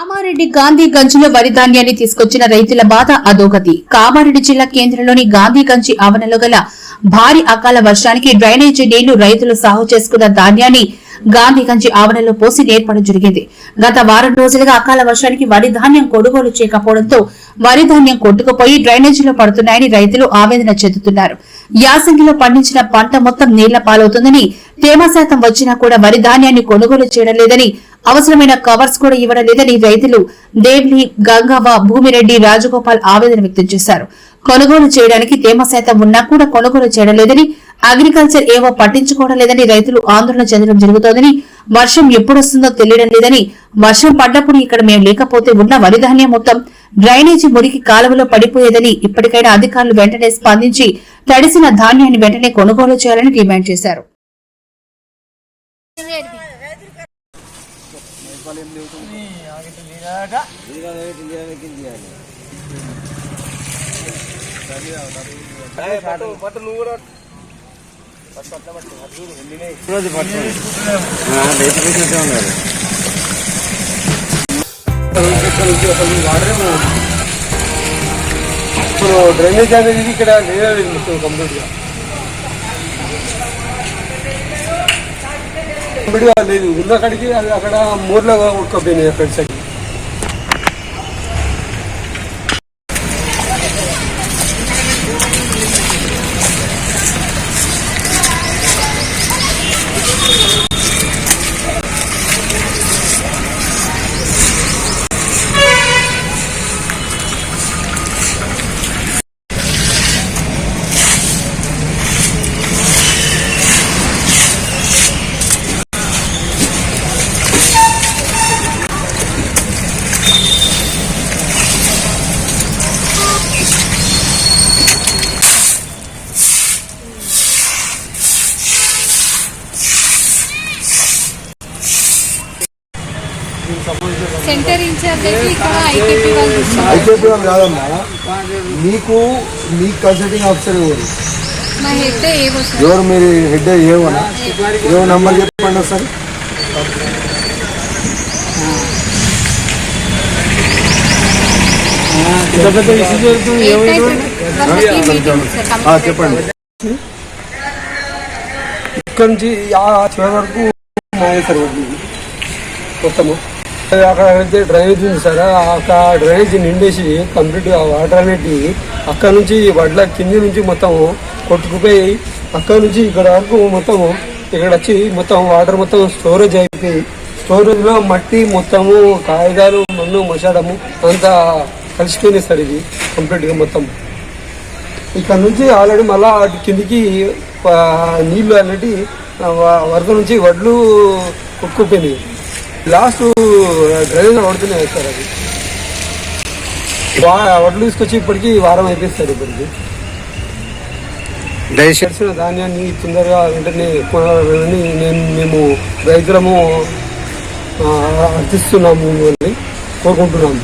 కామారెడ్డి గాంధీ వరి ధాన్యాన్ని తీసుకొచ్చిన రైతుల బాధ అదోగతి కామారెడ్డి జిల్లా కేంద్రంలోని గాంధీ గంజి ఆవరణలో గల భారీ అకాల వర్షానికి డ్రైనేజీ నీళ్ళు రైతులు సాగు చేసుకున్న ధాన్యాన్ని గాంధీగంజి ఆవరణలో పోసి నేర్పడం జరిగింది. గత వారం రోజులుగా అకాల వర్షానికి వరి ధాన్యం కొనుగోలు చేయకపోవడంతో వరి ధాన్యం కొట్టుకుపోయి డ్రైనేజీలో పడుతున్నాయని రైతులు ఆవేదన చెందుతున్నారు. యాసంగిలో పండించిన పంట మొత్తం నీళ్ళ పాలవుతుందని తేమ శాతం వచ్చినా కూడా వరి ధాన్యాన్ని కొనుగోలు చేయడం లేదని అవసరమైన కవర్స్ కూడా ఇవ్వడం లేదని రైతులు దేవ్లి గంగవ్వ భూమిరెడ్డి రాజగోపాల్ ఆవేదన వ్యక్తం చేశారు. కొనుగోలు చేయడానికి తేమ శాతం ఉన్నా కూడా కొనుగోలు చేయడం లేదని అగ్రికల్చర్ ఏవో పట్టించుకోవడం లేదని రైతులు ఆందోళన చెందడం జరుగుతోందని వర్షం ఎప్పుడొస్తుందో తెలియడం లేదని వర్షం పడ్డప్పుడు ఇక్కడ మేము లేకపోతే ఉన్న వరి ధాన్యం మొత్తం డ్రైనేజీ మురికి కాలువలో పడిపోయేదని ఇప్పటికైనా అధికారులు వెంటనే స్పందించి తడిసిన ధాన్యాన్ని వెంటనే కొనుగోలు చేయాలని డిమాండ్ చేశారు. ఇప్పుడు డ్రైనేజ్ అనేది ఇక్కడ లేదు మొత్తం కంప్లీట్గా కంప్లీట్గా లేదు ఉన్న కాడికి అది అక్కడ మూర్లో ఉట్టుకోపోయినాయి అక్కడ సెంటర్ ఇన్ఛార్జ్ ఐకేపీ వాళ్ళు కాదమ్మా. నీకు మీ కన్సల్టింగ్ ఆఫీసర్ ఎవరు ఏవో ఎవరు మీరు హెడ్ ఏమన్నా ఏమో నంబర్ చెప్పండి ఒకసారి. సార్ చెప్పండి. ఇక్కడ నుంచి ఆ చివరి వరకు మానేశారు మొత్తము. అక్కడ అయితే డ్రైనేజ్ ఉంది సార్. అక్కడ డ్రైనేజ్ నిండేసి కంప్లీట్గా వాటర్ అనేది అక్కడ నుంచి వడ్ల కింది నుంచి మొత్తం కొట్టుకుపోయి అక్కడ నుంచి ఇక్కడ వరకు మొత్తం ఇక్కడ వచ్చి మొత్తం వాటర్ మొత్తం స్టోరేజ్ అయిపోయి స్టోరేజ్లో మట్టి మొత్తము కాగితాలు మన్ను మసాడము అంతా కలిసిపోయినాయి సార్ ఇది కంప్లీట్గా మొత్తం. ఇక్కడ నుంచి ఆల్రెడీ మళ్ళా కిందికి నీళ్ళు నీళ్ళు వరద నుంచి వడ్లు కొట్టుకుపోయినాయి. లాస్ట్ డ్రైనేజ్ పడుతున్నాయి సార్ అది. వడ్లు తీసుకొచ్చి ఇప్పటికి వారం అయిపోయింది సార్ ఇప్పటికి. తెలిసిన ధాన్యాన్ని తొందరగా వెంటనే కొనాలని నేను మేము రైతులము ఆ, అర్థిస్తున్నాము మిమ్మల్ని కోరుకుంటున్నాము.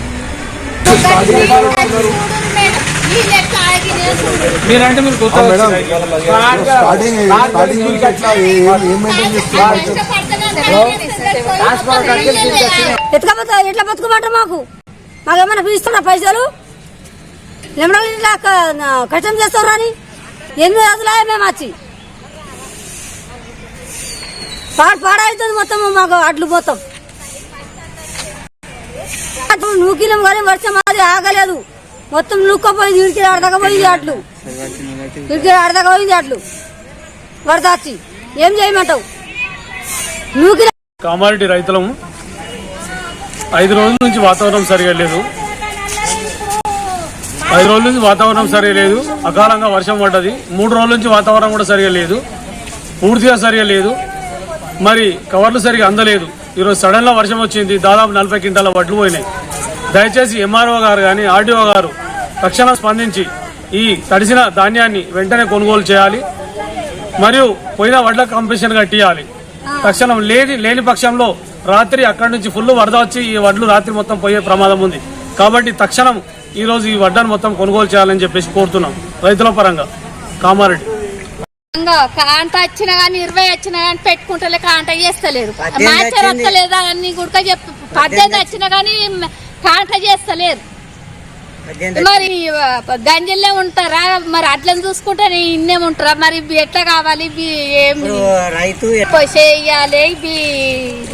మీరంటే మీరు కొత్త స్టార్టింగ్ స్టార్టింగ్ ఏం మెయింటైన్ చేస్తున్నారు? ఎత్తుకపోతే ఎట్లా బతుకుమంటారు మాకు? మాకేమైనా పిలుస్తున్నా పైసలు? నిమ్మడం ఇట్లా కష్టం చేస్తారు అని? ఎనిమిది రోజులు మేము వచ్చి? పాడు పాడవుతుంది మొత్తం మాకు అట్లు మొత్తం. నూకిలం కానీ వర్షం అది ఆగలేదు. మొత్తం నూక్కపోయింది ఇడికి ఆడదాకపోయింది అట్లు ఇడికి ఆడదాకపోయింది అట్లు వరద వచ్చి. ఏం చేయమంటావు? నూకిల కామారెడ్డి రైతులము ఐదు రోజుల నుంచి వాతావరణం సరిగా లేదు. ఐదు రోజుల నుంచి వాతావరణం సరిగా లేదు. అకాలంగా వర్షం పడ్డది. మూడు రోజుల నుంచి వాతావరణం కూడా సరిగా లేదు. పూర్తిగా సరిగా లేదు. మరి కవర్లు సరిగా అందలేదు. ఈరోజు సడన్గా వర్షం వచ్చింది. దాదాపు నలభై క్వింటాల వడ్లు పోయినాయి. దయచేసి ఎంఆర్ఓ గారు కానీ ఆర్డీఓ గారు తక్షణం స్పందించి ఈ తడిసిన ధాన్యాన్ని వెంటనే కొనుగోలు చేయాలి. మరియు పోయిన వడ్ల కంపెన్షన్ కట్టియాలి తక్షణం లేని లేని పక్షంలో రాత్రి అక్కడి నుంచి ఫుల్ వరద వచ్చి ఈ వడ్లు రాత్రి మొత్తం పోయే ప్రమాదం ఉంది. కాబట్టి తక్షణం ఈ రోజు ఈ వడ్లను మొత్తం కొనుగోలు చేయాలని చెప్పేసి కోరుతున్నాం. రైతుల పరంగా కామారెడ్డి. కాంట వచ్చినా కానీ ఇరవై వచ్చినా కానీ పెట్టుకుంటలే కాంట చేస్తలేరు. మ్యాచర్ వస్తలేదా అని కూడా చెప్పి. పద్దెనిమిది వచ్చినా కానీ కాంట చేస్తలేరు. మరి గంజల్లే ఉంటారా? మరి అట్లని చూసుకుంటే ఇన్నే ఉంటారా మరి ఎట్లా కావాలి? ఇవి ఏం రైతు చేయాలి? ఇవి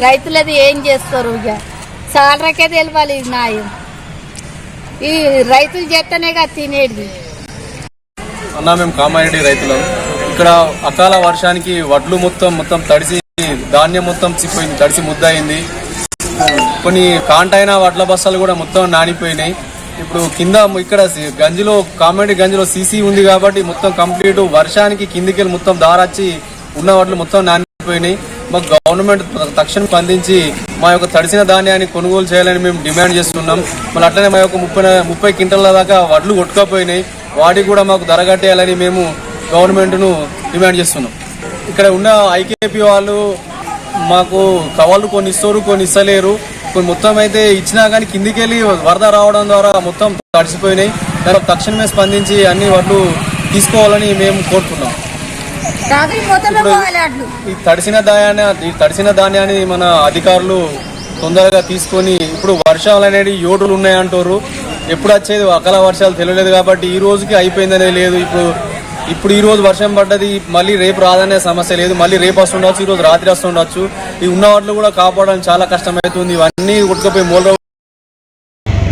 రైతులది ఏం చేస్తారు ఇక? సాలరకే తెలియాలి ఇది న్యాయం. ఈ రైతులు చేస్తేనే కదా తినేది. అన్న మేము కామారెడ్డి రైతులం. ఇక్కడ అకాల వర్షానికి వడ్లు మొత్తం మొత్తం తడిసి ధాన్యం మొత్తం చిప్పోయింది తడిసి ముద్ద అయింది కొన్ని కాంటైన వడ్ల బస్తాలు కూడా మొత్తం నానిపోయినాయి. ఇప్పుడు కింద ఇక్కడ గంజిలో కామెడీ గంజిలో సీసీ ఉంది కాబట్టి మొత్తం కంప్లీట్. వర్షానికి కిందికి మొత్తం దారచ్చి ఉన్న వడ్లు మొత్తం నానిపోయినాయి. మాకు గవర్నమెంట్ తక్షణం స్పందించి మా యొక్క తడిసిన ధాన్యాన్ని కొనుగోలు చేయాలని మేము డిమాండ్ చేస్తున్నాం. మళ్ళీ అట్లనే మా యొక్క ముప్పై ముప్పై క్వింటల దాకా వడ్లు కొట్టుకపోయినాయి. వాటికి కూడా మాకు ధర కట్టేయాలని మేము గవర్నమెంట్ను డిమాండ్ చేస్తున్నాం. ఇక్కడ ఉన్న ఐకేపీ వాళ్ళు మాకు కవర్లు కొన్ని ఇస్తారు కొన్ని ఇస్తలేరు కొన్ని మొత్తం అయితే ఇచ్చినా కానీ కిందికి వెళ్ళి వరద రావడం ద్వారా మొత్తం తడిసిపోయినాయి. దానికి తక్షణమే స్పందించి అన్ని వడ్లు తీసుకోవాలని మేము అట్లు. ఈ తడిసిన ధాన్యాన్ని ఈ తడిసిన ధాన్యాన్ని మన అధికారులు తొందరగా తీసుకొని ఇప్పుడు వర్షాలు అనేది యోటులు ఉన్నాయంటారు. ఎప్పుడు వచ్చేది? అకాల వర్షాలు తెలియలేదు కాబట్టి ఈ రోజుకి అయిపోయిందనే లేదు. ఇప్పుడు ఇప్పుడు ఈ రోజు వర్షం పడ్డది మళ్ళీ రేపు రాదనే సమస్య లేదు మళ్ళీ రేపు వస్తుండొచ్చు ఈ రోజు రాత్రి వస్తుండొచ్చు. ఈ ఉన్న వాటిలో కూడా కాపాడడం చాలా కష్టమవుతుంది ఇవన్నీ ఉట్టుకపోయి మూల